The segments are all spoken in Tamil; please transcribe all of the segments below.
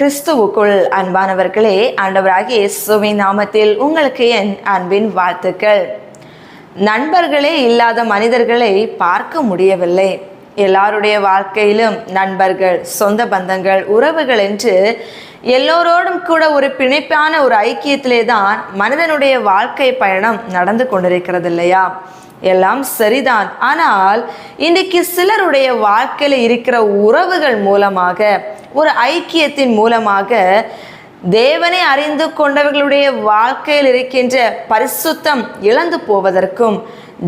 கிறிஸ்துவுக்குள் அன்பானவர்களே ஆண்டவராகிய இயேசுவின் நாமத்தில் உங்களுக்கு என் அன்பின் வாழ்த்துக்கள். நண்பர்களே இல்லாத மனிதர்களை பார்க்க முடியவில்லை. எல்லாருடைய வாழ்க்கையிலும் நண்பர்கள் சொந்த பந்தங்கள் உறவுகள் என்று எல்லோரோடும் கூட ஒரு பிணைப்பான ஒரு ஐக்கியத்திலே தான் மனிதனுடைய வாழ்க்கை பயணம் நடந்து கொண்டிருக்கிறது இல்லையா எல்லாம் சரிதான். ஆனால் இன்றைக்கு சிலருடைய வாழ்க்கையில் இருக்கிற உறவுகள் மூலமாக ஒரு ஐக்கியத்தின் மூலமாக தேவனை அறிந்து கொண்டவர்களுடைய வாழ்க்கையில் இருக்கின்ற பரிசுத்தம் இழந்து போவதற்கும்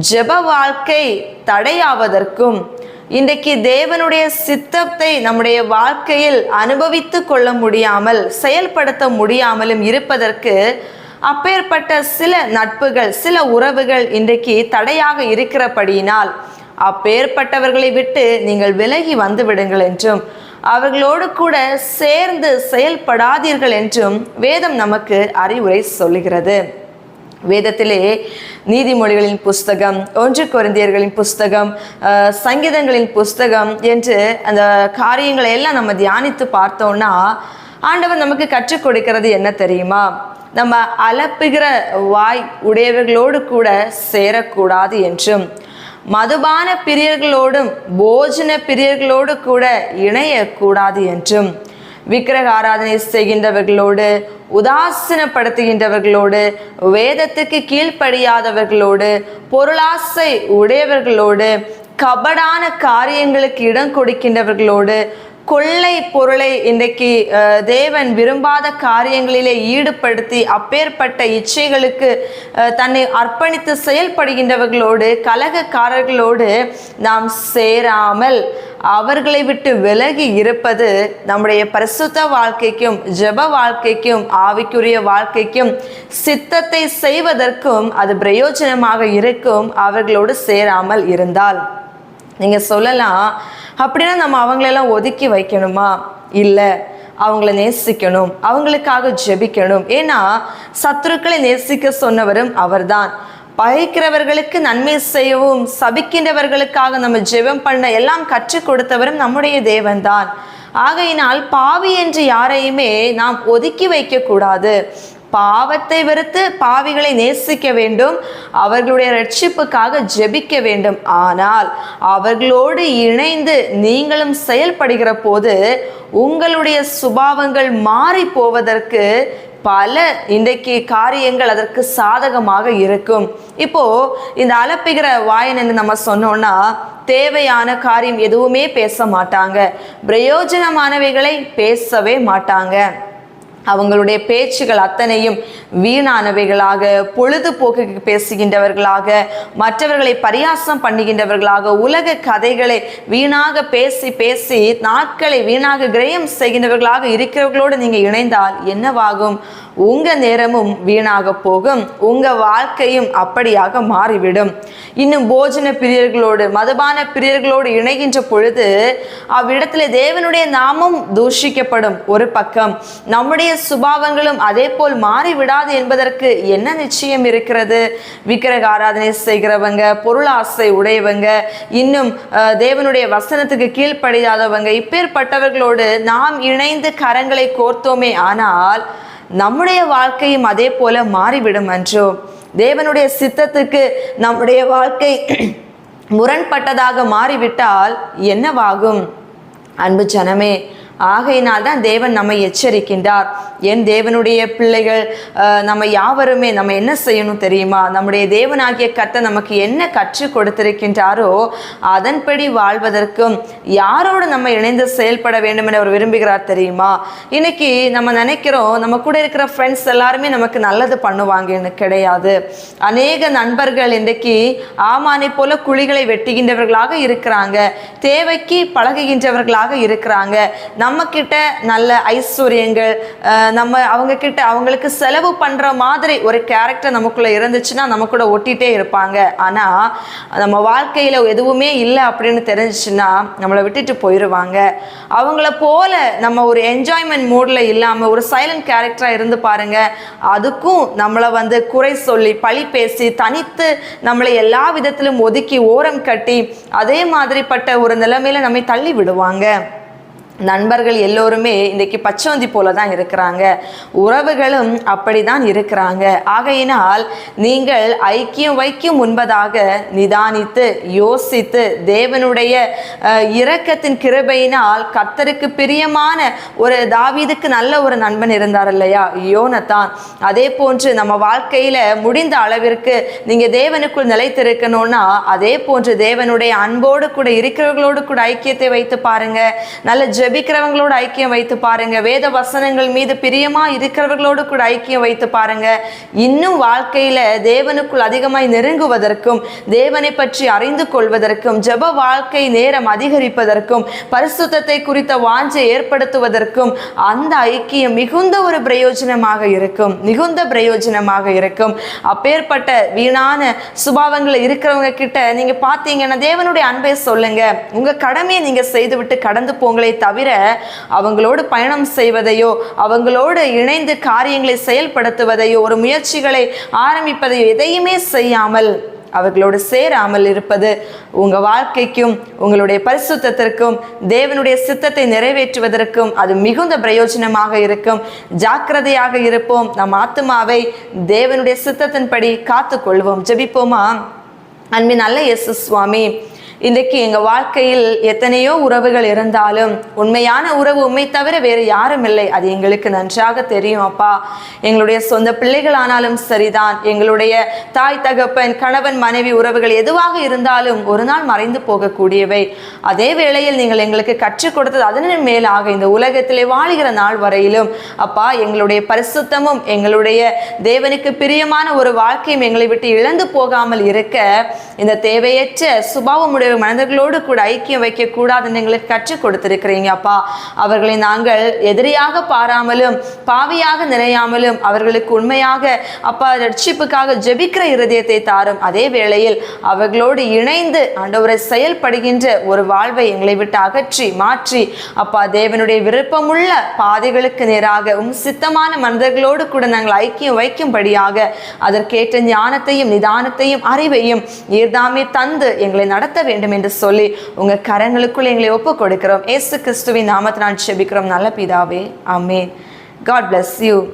ஜெப வாழ்க்கை தடையாவதற்கும் இன்றைக்கு தேவனுடைய சித்தத்தை நம்முடைய வாழ்க்கையில் அனுபவித்து கொள்ள முடியாமல் செயல்படுத்த முடியாமலும் இருப்பதற்கு அப்பேற்பட்ட சில நட்புகள் சில உறவுகள் இன்றைக்கு தடையாக இருக்கிறபடியினால் அப்பேற்பட்டவர்களை விட்டு நீங்கள் விலகி வந்து விடுங்கள் என்றும் அவர்களோடு கூட சேர்ந்து செயல்படாதீர்கள் என்றும் வேதம் நமக்கு அறிவுரை சொல்லுகிறது. வேதத்திலே நீதிமொழிகளின் புஸ்தகம் ஒன்று குழந்தையர்களின் புஸ்தகம் சங்கீதங்களின் புஸ்தகம் என்று அந்த காரியங்களை எல்லாம் நம்ம தியானித்து பார்த்தோம்னா ஆண்டவர் நமக்கு கற்றுக் கொடுக்கிறது என்ன தெரியுமா? நம்ம அலப்புகிற வாய் உடையவர்களோடு கூட சேரக்கூடாது என்றும் மதுபான பிரியர்களோடும் போஜன பிரியர்களோடு கூட இணையக்கூடாது என்றும் விக்கிரக ஆராதனை செய்கின்றவர்களோடு உதாசீனப்படுத்துகின்றவர்களோடு வேதத்துக்கு கீழ்ப்படியாதவர்களோடு பொருளாசை உடையவர்களோடு கபடான காரியங்களுக்கு இடம் கொடுக்கின்றவர்களோடு கொள்ளை பொருளை இன்றைக்கு தேவன் விரும்பாத காரியங்களிலே ஈடுபடுத்தி அப்பேற்பட்ட இச்சைகளுக்கு தன்னை அர்ப்பணித்து செயல்படுகின்றவர்களோடு கலகக்காரர்களோடு நாம் சேராமல் அவர்களை விட்டு விலகி இருப்பது நம்முடைய பரிசுத்த வாழ்க்கைக்கும் ஜெப வாழ்க்கைக்கும் ஆவிக்குரிய வாழ்க்கைக்கும் சித்தத்தை செய்வதற்கும் அது பிரயோஜனமாக இருக்கும் அவர்களோடு சேராமல் இருந்தால். நீங்கள் சொல்லலாம் அப்படின்னா நம்ம அவங்களெல்லாம் ஒதுக்கி வைக்கணுமா? இல்லை அவங்கள நேசிக்கணும். அவங்களுக்காக ஜெபிக்கணும். ஏன்னா சத்துருக்களை நேசிக்க சொன்னவரும் அவர்தான். பயக்கிறவர்களுக்கு நன்மை செய்யவும் சபிக்கின்றவர்களுக்காக நம்ம ஜெபம் பண்ண எல்லாம் கற்றுக் கொடுத்தவரும் நம்முடைய தேவன்தான். ஆகையினால் பாவி என்று யாரையுமே நாம் ஒதுக்கி வைக்கக்கூடாது. பாவத்தை வெறுத்து பாவிகளை நேசிக்க வேண்டும் அவர்களுடைய ரட்சிப்புக்காக ஜெபிக்க வேண்டும். ஆனால் அவர்களோடு இணைந்து நீங்களும் செயல்படுகிற போது உங்களுடைய சுபாவங்கள் மாறி போவதற்கு பல இன்றைக்கு காரியங்கள் அதற்கு சாதகமாக இருக்கும். இப்போ இந்த அலப்புகிற வாயன் என்று நம்ம சொன்னோம்னா தேவையான காரியம் எதுவுமே பேச மாட்டாங்க. பிரயோஜனமானவைகளை பேசவே மாட்டாங்க. அவங்களுடைய பேச்சுகள் அத்தனையும் வீணானவைகளாக பொழுதுபோக்கு பேசுகின்றவர்களாக மற்றவர்களை பரியாசம் பண்ணுகின்றவர்களாக உலக கதைகளை வீணாக பேசி பேசி நாட்களை வீணாக கிரயம் செய்கின்றவர்களாக இருக்கிறவர்களோடு நீங்கள் இணைந்தால் என்னவாகும்? உங்க நேரமும் வீணாக போகும். உங்க வாழ்க்கையும் அப்படியாக மாறிவிடும். இன்னும் போஜன பிரியர்களோடு மதுபான பிரியர்களோடு இணைகின்ற பொழுது அவ்விடத்திலே தேவனுடைய நாமம் தூஷிக்கப்படும் ஒரு பக்கம். நம்முடைய சுபாவங்களும் அதே போல் மாறிவிடாது என்பதற்கு என்ன நிச்சயம் இருக்கிறது? விக்கிரக ஆராதனை செய்கிறவங்க பொருளாசை உடையவங்க இன்னும் தேவனுடைய வசனத்துக்கு கீழ்ப்படியாதவங்க இப்பேற்பட்டவர்களோடு நாம் இணைந்து கரங்களை கோர்த்தோமே ஆனால் நம்முடைய வாழ்க்கையும் அதே போல மாறிவிடும் அன்றோ. தேவனுடைய சித்தத்துக்கு நம்முடைய வாழ்க்கை முரண்பட்டதாக மாறிவிட்டால் என்னவாகும்? அன்பு ஜனமே ஆகையினால் தான் தேவன் நம்மை எச்சரிக்கின்றார். என் தேவனுடைய பிள்ளைகள் நம்ம யாவருமே நம்ம என்ன செய்யணும் தெரியுமா? நம்முடைய தேவனாகிய கத்தை நமக்கு என்ன கற்றுக் கொடுத்திருக்கின்றாரோ அதன்படி வாழ்வதற்கும் யாரோடு நம்ம இணைந்து செயல்பட வேண்டும் என அவர் விரும்புகிறார் தெரியுமா? இன்னைக்கு நம்ம நினைக்கிறோம் நம்ம கூட இருக்கிற ஃப்ரெண்ட்ஸ் எல்லாருமே நமக்கு நல்லது பண்ணுவாங்கன்னு கிடையாது. அநேக நண்பர்கள் இன்றைக்கு ஆமானை போல குழிகளை வெட்டுகின்றவர்களாக இருக்கிறாங்க. தேவைக்கு பழகுகின்றவர்களாக இருக்கிறாங்க. நம் கிட்ட நல்ல ஐஸ்வர்யங்கள் நம்ம அவங்க கிட்ட அவங்களுக்கு செலவு பண்ற மாதிரி ஒரு கேரக்டர் நமக்குள்ள இருந்துச்சுன்னா நம்ம கூட ஒட்டிட்டே இருப்பாங்க. ஆனா நம்ம வாழ்க்கையில எதுவுமே இல்லை அப்படின்னு தெரிஞ்சிச்சுன்னா நம்மளை விட்டுட்டு போயிடுவாங்க அவங்கள போல நம்ம ஒரு என்ஜாய்மெண்ட் மூட்ல இல்லாம ஒரு சைலண்ட் கேரக்டரா இருந்து பாருங்க. அதுக்கும் நம்மளை வந்து குறை சொல்லி பழி பேசி தனித்து நம்மளை எல்லா விதத்திலும் ஒதுக்கி ஓரம் கட்டி அதே மாதிரிப்பட்ட ஒரு நிலைமையில நம்மை தள்ளி விடுவாங்க. நண்பர்கள் எல்லோருமே இன்றைக்கு பச்சோந்தி போல தான் இருக்கிறாங்க. உறவுகளும் அப்படிதான் இருக்கிறாங்க. ஆகையினால் நீங்கள் ஐக்கியம் வைக்கும் முன்பதாக நிதானித்து யோசித்து தேவனுடைய இரக்கத்தின் கிருபையினால் கர்த்தருக்கு பிரியமான ஒரு தாவீதுக்கு நல்ல ஒரு நண்பன் இருந்தார் இல்லையா? யோனத்தான். அதே போன்று நம்ம வாழ்க்கையில் முடிந்த அளவிற்கு நீங்கள் தேவனுக்குள் நிலைத்திருக்கணும்னா அதே போன்று தேவனுடைய அன்போடு கூட இருக்கிறவர்களோடு கூட ஐக்கியத்தை வைத்து பாருங்க. நல்ல ஜெபிக்கிறவங்களோட ஐக்கியம் வைத்து பாருங்க. வேத வசனங்கள் மீது பிரியமா இருக்கிறவர்களோடு கூட ஐக்கியம் வைத்து பாருங்க. இன்னும் வாழ்க்கையில தேவனுக்குள் அதிகமாய் நெருங்குவதற்கும் தேவனை பற்றி அறிந்து கொள்வதற்கும் ஜெப வாழ்க்கை நேரம் அதிகரிப்பதற்கும் பரிசுத்தத்தை குறித்த வாஞ்சை ஏற்படுத்துவதற்கும் அந்த ஐக்கியம் மிகுந்த ஒரு பிரயோஜனமாக இருக்கும். மிகுந்த பிரயோஜனமாக இருக்கும். அப்பேற்பட்ட வீணான சுபாவங்கள் இருக்கிறவங்க கிட்ட நீங்க பார்த்தீங்கன்னா தேவனுடைய அன்பை சொல்லுங்க. உங்க கடமையை நீங்க செய்துவிட்டு கடந்து போங்களே தவிர தவிர அவங்களோடு பயணம் செய்வதையோ அவங்களோடு இணைந்து காரியங்களை செயல்படுத்துவதையோ ஒரு முயற்சிகளை ஆரம்பிப்பதையோ எதையுமே செய்யாமல் அவர்களோடு சேராமல் இருப்பது உங்கள் வாழ்க்கைக்கும் உங்களுடைய பரிசுத்தத்திற்கும் தேவனுடைய சித்தத்தை நிறைவேற்றுவதற்கும் அது மிகுந்த பிரயோஜனமாக இருக்கும். ஜாக்கிரதையாக இருப்போம். நம் ஆத்துமாவை தேவனுடைய சித்தத்தின்படி காத்துக்கொள்வோம். ஜெபிப்போமா? அன்பின் நல்ல இயேசு சுவாமி. இன்றைக்கு எங்கள் வாழ்க்கையில் எத்தனையோ உறவுகள் இருந்தாலும் உண்மையான உறவு உண்மை தவிர வேறு யாரும் இல்லை. அது எங்களுக்கு நன்றாக தெரியும் அப்பா. எங்களுடைய சொந்த பிள்ளைகள் ஆனாலும் சரிதான். எங்களுடைய தாய் தகப்பன் கணவன் மனைவி உறவுகள் எதுவாக இருந்தாலும் ஒரு நாள் மறைந்து போகக்கூடியவை. அதே வேளையில் நீங்கள் எங்களுக்கு கற்றுக் கொடுத்தது அதனின் மேலாக இந்த உலகத்திலே வாழுகிற நாள் வரையிலும் அப்பா எங்களுடைய பரிசுத்தமும் எங்களுடைய தேவனுக்கு பிரியமான ஒரு வாழ்க்கையும் எங்களை விட்டு இழந்து போகாமல் இருக்க இந்த தேவையற்ற சுபாவமுடைய மனிதர்களோடு கூட ஐக்கியம் வைக்கக்கூடாதுன்னு எங்களுக்கு கற்றுக் கொடுத்திருக்கிறீங்க அப்பா. அவர்களை நாங்கள் எதிரியாக பாராமலும் பாவியாக நினையாமலும் அவர்களுக்கு உண்மையாக அப்பா ரட்சிப்புக்காக ஜெபிக்கிற இருதயத்தை தாரும். அதே வேளையில் அவர்களோடு இணைந்து ஆண்டவரை செயல்படுகின்ற ஒரு வாழ்வை எங்களை விட்டு அகற்றி மாற்றி அப்பா தேவனுடைய விருப்பமுள்ள பாதைகளுக்கு நேராக உம் சித்தமான மனிதர்களோடு கூட நாங்கள் ஐக்கியம் வைக்கும்படியாக அதற்கேற்ற ஞானத்தையும் நிதானத்தையும் அறிவையும் நீர்தாமே தந்து எங்களை நடத்த வேண்டும். என்று சொல்லி உங்க கரங்களுக்குள் எங்களை ஒப்பு கொடுக்கிறோம் ஏசு கிறிஸ்துவின் நாமத்தினால் செபிக்கிறோம். நல்ல பிதாவே. ஆமென். God bless you